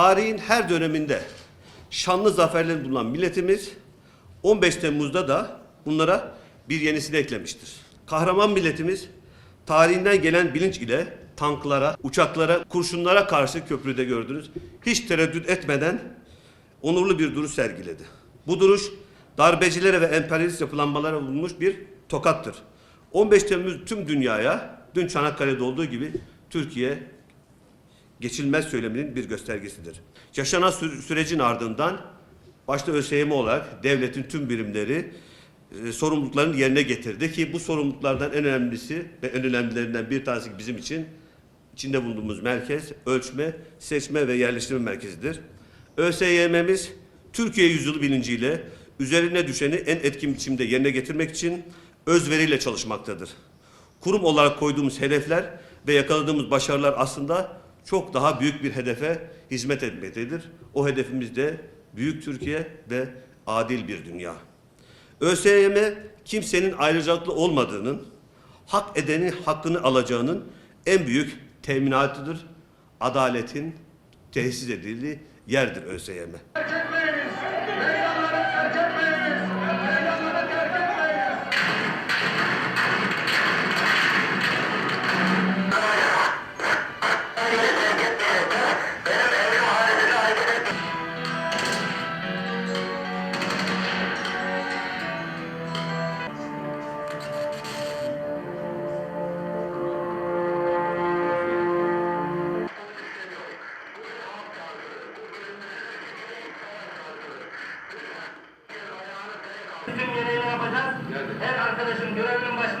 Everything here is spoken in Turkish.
Tarihin her döneminde şanlı zaferleri bulunan milletimiz 15 Temmuz'da da bunlara bir yenisini eklemiştir. Kahraman milletimiz tarihinden gelen bilinç ile tanklara, uçaklara, kurşunlara karşı köprüde gördünüz. Hiç tereddüt etmeden onurlu bir duruş sergiledi. Bu duruş darbecilere ve emperyalist yapılanmalara vurulmuş bir tokattır. 15 Temmuz tüm dünyaya dün Çanakkale'de olduğu gibi Türkiye geçilmez söyleminin bir göstergesidir. Yaşanan sü- sürecin ardından başta ÖSYM olarak devletin tüm birimleri e, sorumluluklarını yerine getirdi ki bu sorumluluklardan en önemlisi ve en önemlilerinden bir tanesi bizim için içinde bulunduğumuz merkez ölçme, seçme ve yerleştirme merkezidir. ÖSYM'miz Türkiye yüzyılı bilinciyle üzerine düşeni en etkin biçimde yerine getirmek için özveriyle çalışmaktadır. Kurum olarak koyduğumuz hedefler ve yakaladığımız başarılar aslında çok daha büyük bir hedefe hizmet etmektedir. O hedefimiz de büyük Türkiye ve adil bir dünya. ÖSYM kimsenin ayrıcalıklı olmadığının, hak edenin hakkını alacağının en büyük teminatıdır. Adaletin tesis edildiği yerdir ÖSYM. Yapacağız. Her arkadaşın görevinin ayrılıyor.